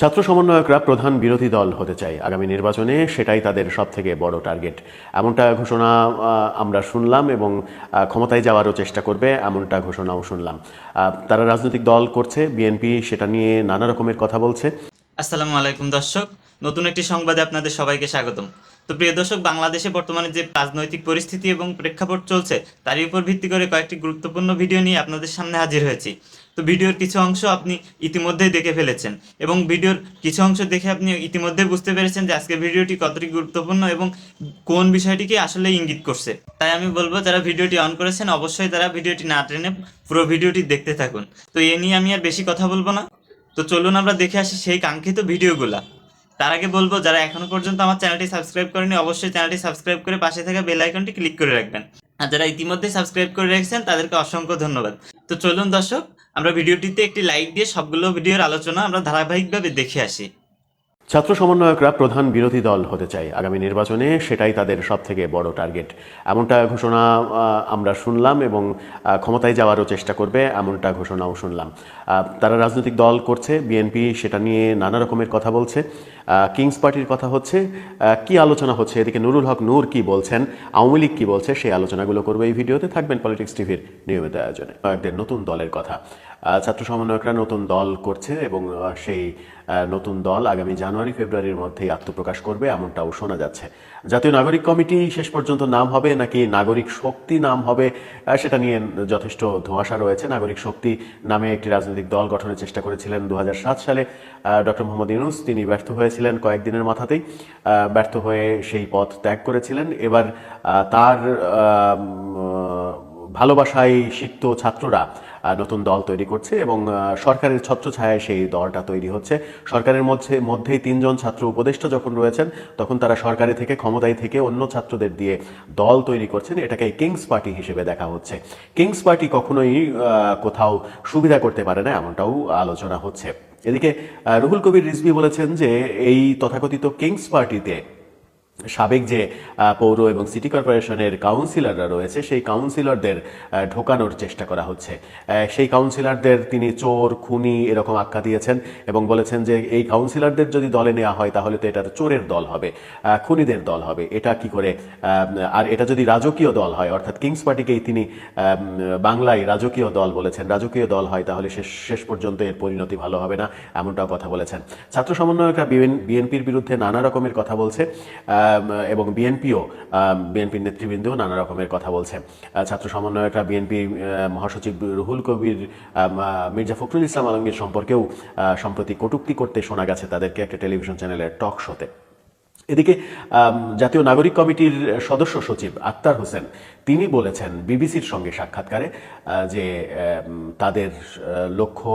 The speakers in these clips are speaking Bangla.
ছাত্র সমন্বয়করা প্রধান বিরোধী দল হতে চায় আগামী নির্বাচনে সেটাই তাদের সব থেকে বড় টার্গেট। এমনটা ঘোষণা আমরা শুনলাম এবং ক্ষমতায় যাওয়ারও চেষ্টা করবে, এমনটা ঘোষণাও শুনলাম। তারা রাজনৈতিক দল করছে, বিএনপি সেটা নিয়ে নানা রকমের কথা বলছে। আসসালামু আলাইকুম দর্শক, নতুন একটি সংবাদে আপনাদের সবাইকে স্বাগতম। তো প্রিয় দর্শক, বাংলাদেশে বর্তমানে যে রাজনৈতিক পরিস্থিতি এবং প্রেক্ষাপট চলছে, তারই উপর ভিত্তি করে কয়েকটি গুরুত্বপূর্ণ ভিডিও নিয়ে আপনাদের সামনে হাজির হয়েছি। তো ভিডিওর কিছু অংশ আপনি ইতিমধ্যেই দেখে ফেলেছেন এবং ভিডিওর কিছু অংশ দেখে আপনি ইতিমধ্যে বুঝতে পেরেছেন যে আজকের ভিডিওটি কতটি গুরুত্বপূর্ণ এবং কোন বিষয়টিকে আসলে ইঙ্গিত করছে। তাই আমি বলব, যারা ভিডিওটি অন করেছেন, অবশ্যই তারা ভিডিওটি না টেনে পুরো ভিডিওটি দেখতে থাকুন। তো এ নিয়ে আমি আর বেশি কথা বলব না। তো চলুন আমরা দেখে আসি সেই কাঙ্ক্ষিত ভিডিওগুলা। তার আগে বলব, যারা এখনও পর্যন্ত আমার চ্যানেলটি সাবস্ক্রাইব করেনি, অবশ্যই চ্যানেলটি সাবস্ক্রাইব করে পাশে থাকা বেল আইকনটি ক্লিক করে রাখবেন। আর যারা ইতিমধ্যে সাবস্ক্রাইব করে রেখেছেন, তাদেরকে অসংখ্য ধন্যবাদ। তো চলুন দর্শক, আমরা ভিডিওটিতে একটি লাইক দিয়ে সবগুলো ভিডিওর আলোচনা আমরা ধারাবাহিকভাবে দেখে আসি। ছাত্র সমন্বয়করা প্রধান বিরোধী দল হতে চায় আগামী নির্বাচনে সেটাই তাদের সব থেকে বড় টার্গেট। এমনটা ঘোষণা আমরা শুনলাম এবং ক্ষমতায় যাওয়ারও চেষ্টা করবে এমনটা ঘোষণাও শুনলাম। তারা রাজনৈতিক দল করছে, বিএনপি সেটা নিয়ে নানা রকমের কথা বলছে। কিংস পার্টির কথা হচ্ছে কি আলোচনা হচ্ছে? এদিকে নুরুল হক নূর কি বলছেন? আওয়ামী লীগ কী বলছে? সেই আলোচনাগুলো করবে এই ভিডিওতে। থাকবেন পলিটিক্স টিভির নিয়মিত আয়োজনে। কয়েকদের নতুন দলের কথা। ছাত্র সমন্বয়করা নতুন দল করছে এবং সেই নতুন দল আগামী জানুয়ারি, ফেব্রুয়ারির মধ্যেই আত্মপ্রকাশ করবে, এমনটাও শোনা যাচ্ছে। জাতীয় নাগরিক কমিটি শেষ পর্যন্ত নাম হবে নাকি নাগরিক শক্তি নাম হবে সেটা নিয়ে যথেষ্ট ধোঁয়াশা রয়েছে। নাগরিক শক্তি নামে একটি রাজনৈতিক দল গঠনের চেষ্টা করেছিলেন দু হাজার সাত সালে। ডক্টর মোহাম্মদ ইউনুস, তিনি ব্যর্থ হয়েছিলেন কয়েকদিনের মাথাতেই। ব্যর্থ হয়ে সেই পথ ত্যাগ করেছিলেন। এবার তার ভালোবাসায় সিক্ত ছাত্ররা নতুন দল তৈরি করছে এবং সরকারের ছত্রছায়ায় সেই দলটা তৈরি হচ্ছে। সরকারের মধ্যে, মধ্যেই তিনজন ছাত্র উপদেষ্টা যখন রয়েছেন, তখন তারা সরকারি থেকে, ক্ষমতায় থেকে অন্য ছাত্রদের দিয়ে দল তৈরি করছেন। এটাকে কিংস পার্টি হিসেবে দেখা হচ্ছে। কিংস পার্টি কখনোই কোথাও সুবিধা করতে পারে না, এমনটাও আলোচনা হচ্ছে। এদিকে রুহুল কবির রিজভি বলেছেন যে, এই তথাকথিত কিংস পার্টিতে সাবেক যে পৌর এবং সিটি কর্পোরেশনের কাউন্সিলররা রয়েছে, সেই কাউন্সিলরদের ঢোকানোর চেষ্টা করা হচ্ছে। সেই কাউন্সিলরদের তিনি চোর, খুনি এরকম আখ্যা দিয়েছেন এবং বলেছেন যে, এই কাউন্সিলরদের যদি দলে নেওয়া হয়, তাহলে তো এটা চোরের দল হবে খুনিদের দল হবে। এটা কি করে আর এটা যদি রাজকীয় দল হয়, অর্থাৎ কিংস পার্টিকেই তিনি বাংলায় রাজকীয় দল বলেছেন, রাজকীয় দল হয়, তাহলে শেষ শেষ পর্যন্ত এর পরিণতি ভালো হবে না, এমনটাও কথা বলেছেন। ছাত্র সমন্বয়করা বিএনপির বিরুদ্ধে নানা রকমের কথা বলছে এবং বিএনপিও বিএনপির নেতৃবৃন্দও নানা রকমের কথা বলছে। ছাত্র সমন্বয়করা বিএনপি মহাসচিব রুহুল কবির মির্জা ফখরুল ইসলাম আলমগীর সম্পর্কেও সম্প্রতি কটুক্তি করতে শোনা গেছে তাদেরকে একটা টেলিভিশন চ্যানেলের টক শোতে। এদিকে জাতীয় নাগরিক কমিটির সদস্য সচিব আক্তার হোসেন, তিনি বলেছেন বিবিসির সঙ্গে সাক্ষাৎকারে যে তাদের লক্ষ্য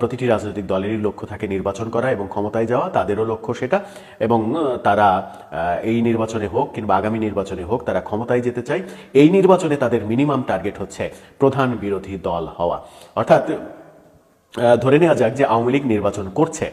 প্রতিটি রাজনৈতিক দলেরই লক্ষ্য থাকে নির্বাচন করা এবং ক্ষমতায় যাওয়া, তাদেরও লক্ষ্য সেটা এবং তারা এই নির্বাচনে হোক কিংবা আগামী নির্বাচনে হোক তারা ক্ষমতায় যেতে চায়। এই নির্বাচনে তাদের মিনিমাম টার্গেট হচ্ছে প্রধান বিরোধী দল হওয়া। অর্থাৎ ধরে নেওয়া যাক যে আওয়ামী লীগ নির্বাচন করছে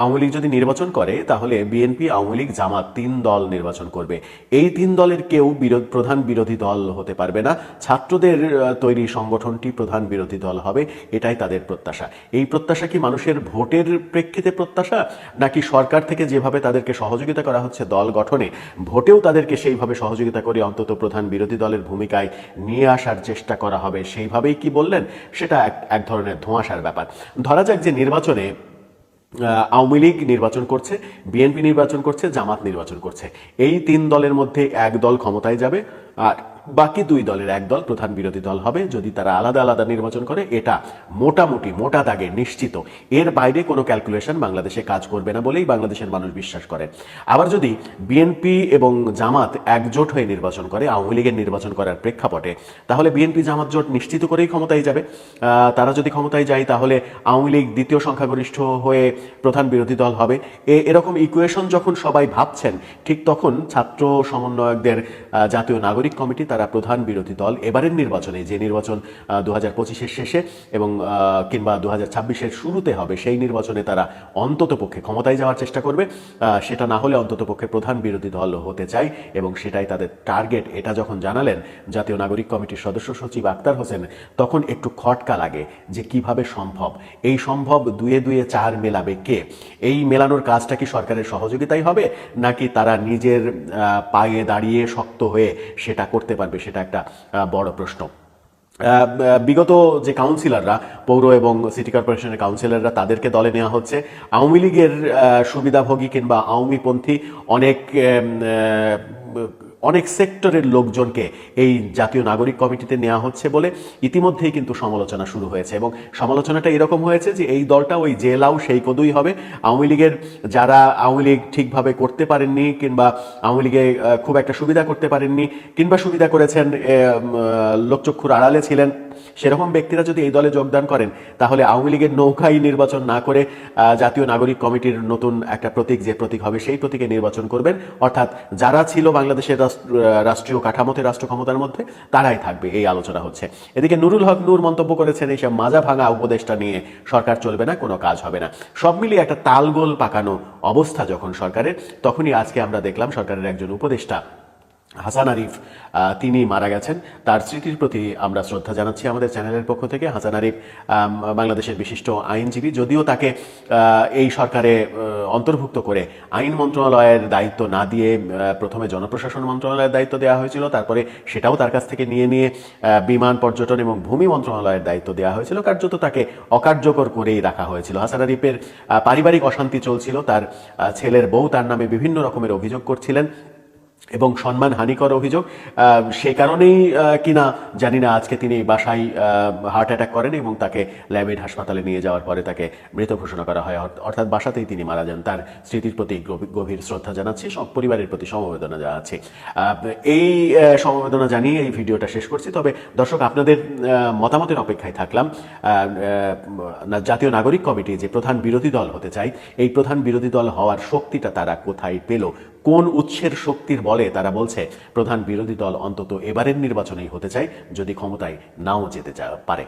আওয়ামী লীগ যদি নির্বাচন করে, তাহলে বিএনপি আওয়ামী লীগ জামাত তিন দল নির্বাচন করবে। এই তিন দলের কেউ বিরোধ, প্রধান বিরোধী দল হতে পারবে না। ছাত্রদের তৈরি সংগঠনটি প্রধান বিরোধী দল হবে, এটাই তাদের প্রত্যাশা। এই প্রত্যাশা কি মানুষের ভোটের প্রেক্ষিতে প্রত্যাশা? নাকি সরকার থেকে যেভাবে তাদেরকে সহযোগিতা করা হচ্ছে দল গঠনে, ভোটেও তাদেরকে সেইভাবে সহযোগিতা করে অন্তত প্রধান বিরোধী দলের ভূমিকায় নিয়ে আসার চেষ্টা করা হবে? সেইভাবেই কি বললেন? সেটা এক ধরনের ধোঁয়াশার ব্যাপার। ধরা যাক যে নির্বাচনে আওয়ামী লীগ নির্বাচন করছে, বিএনপি নির্বাচন করছে, জামাত নির্বাচন করছে। এই তিন দলের মধ্যে এক দল ক্ষমতায় যাবে, আর বাকি দুই দলের এক দল প্রধান বিরোধী দল হবে। যদি তারা আলাদা আলাদা নির্বাচন করে, এটা মোটামুটি, মোটা দাগে নিশ্চিত। এর বাইরে কোনো ক্যালকুলেশন বাংলাদেশে কাজ করবে না বলেই বাংলাদেশের মানুষ বিশ্বাস করে। আবার যদি বিএনপি এবং জামাত একজোট হয়ে নির্বাচন করে, আওয়ামী লীগের নির্বাচন করার প্রেক্ষাপটে, তাহলে বিএনপি জামাত, জোট নিশ্চিত করেই ক্ষমতায় যাবে। তারা যদি ক্ষমতায় যায়, তাহলে আওয়ামী লীগ দ্বিতীয় সংখ্যাগরিষ্ঠ হয়ে প্রধান বিরোধী দল হবে। এ- এরকম ইকুয়েশন যখন সবাই ভাবছেন, ঠিক তখন ছাত্র সমন্বয়কদের জাতীয় নাগরিক কমিটি তারা তারা প্রধান বিরোধী দল এবারের নির্বাচনে, যে নির্বাচন দু হাজার পঁচিশের শেষে এবং কিংবা দু হাজার শুরুতে হবে, সেই নির্বাচনে তারা অন্তত পক্ষে ক্ষমতায় যাওয়ার চেষ্টা করবে। সেটা না হলে অন্তত পক্ষে প্রধান বিরোধী দল হতে চায় এবং সেটাই তাদের টার্গেট। এটা যখন জানালেন জাতীয় নাগরিক কমিটির সদস্য সচিব আক্তার হোসেন, তখন একটু খটকা লাগে যে কীভাবে সম্ভব। এই সম্ভব দুয়ে দুয়ে চার মেলাবে কে? এই মেলানোর কাজটা কি সরকারের সহযোগিতাই হবে, নাকি তারা নিজের পায়ে দাঁড়িয়ে শক্ত হয়ে সেটা করতে পারবে সেটা একটা বড় প্রশ্ন। বিগত যে কাউন্সিলররা, পৌর এবং সিটি কর্পোরেশনের কাউন্সিলররা তাদেরকে দলে নেওয়া হচ্ছে। আওয়ামী লীগের সুবিধাভোগী কিংবা আওয়ামীপন্থী অনেক অনেক সেক্টরের লোকজনকে এই জাতীয় নাগরিক কমিটিতে নেওয়া হচ্ছে বলে ইতিমধ্যেই কিন্তু সমালোচনা শুরু হয়েছে। এবং সমালোচনাটা এরকম হয়েছে যে এই দলটা ওই জেলাও সেই কদুই হবে। আওয়ামী লীগের যারা আওয়ামী লীগ ঠিকভাবে করতে পারেননি কিংবা আওয়ামী লীগে খুব একটা সুবিধা করতে পারেননি কিংবা সুবিধা করেছেন লোকচক্ষুর আড়ালে ছিলেন, সেরকম ব্যক্তিরা যদি এই দলে যোগদান করেন, তাহলে আওয়ামী লীগের নৌকাই নির্বাচন না করে জাতীয় নাগরিক কমিটির নতুন একটা প্রতীক যে প্রতীক হবে, সেই প্রতীকে নির্বাচন করবেন। অর্থাৎ যারা ছিল বাংলাদেশের রাষ্ট্রীয় কাঠামোতে রাষ্ট্র ক্ষমতার মধ্যে তারাই থাকবে, এই আলোচনা হচ্ছে। এদিকে নুরুল হক নূর মন্তব্য করেছেন এইসব মাজা ভাঙা উপদেশটা নিয়ে সরকার চলবে না, কোনো কাজ হবে না। সব মিলিয়ে একটা তালগোল পাকানো অবস্থা যখন সরকারের, তখনই আজকে আমরা দেখলাম সরকারের একজন উপদেষ্টা হাসান আরিফ তিনি মারা গেছেন। তার স্মৃতির প্রতি আমরা শ্রদ্ধা জানাচ্ছি আমাদের চ্যানেলের পক্ষ থেকে। হাসান আরিফ বাংলাদেশের বিশিষ্ট আইনজীবী, যদিও তাকে এই সরকারে অন্তর্ভুক্ত করে আইন মন্ত্রণালয়ের দায়িত্ব না দিয়ে প্রথমে জনপ্রশাসন মন্ত্রণালয়ের দায়িত্ব দেওয়া হয়েছিল, তারপরে সেটাও তার কাছ থেকে নিয়ে নিয়ে বিমান পর্যটন এবং ভূমি মন্ত্রণালয়ের দায়িত্ব দেওয়া হয়েছিল। কার্যত তাকে অকার্যকর করেই রাখা হয়েছিল। হাসান আরিফের পারিবারিক অশান্তি চলছিল। তার ছেলের বউ তার নামে বিভিন্ন রকমের অভিযোগ করছিলেন। এবং সম্মান হানিকর অভিযোগ। সে কারণেই কিনা জানি না, আজকে তিনি বাসায় হার্ট অ্যাটাক করেন এবং তাকে ল্যাবেড হাসপাতালে নিয়ে যাওয়ার পরে তাকে মৃত ঘোষণা করা হয়। অর্থ- অর্থাৎ বাসাতেই তিনি মারা যান। তার স্মৃতির প্রতি গভীর শ্রদ্ধা জানাচ্ছি সব পরিবারের প্রতি সমবেদনা জানাচ্ছি। এই সমবেদনা জানিয়ে এই ভিডিওটা শেষ করছি। তবে দর্শক, আপনাদের মতামতের অপেক্ষায় থাকলাম। জাতীয় নাগরিক কমিটি যে প্রধান বিরোধী দল হতে চায়, এই প্রধান বিরোধী দল হওয়ার শক্তিটা তারা কোথায় পেল? কোন উৎসের শক্তির বলে তারা বলছে, প্রধান বিরোধী দল অন্তত এবারের নির্বাচনেই হতে চায়, যদি ক্ষমতায় নাও যেতে পারে।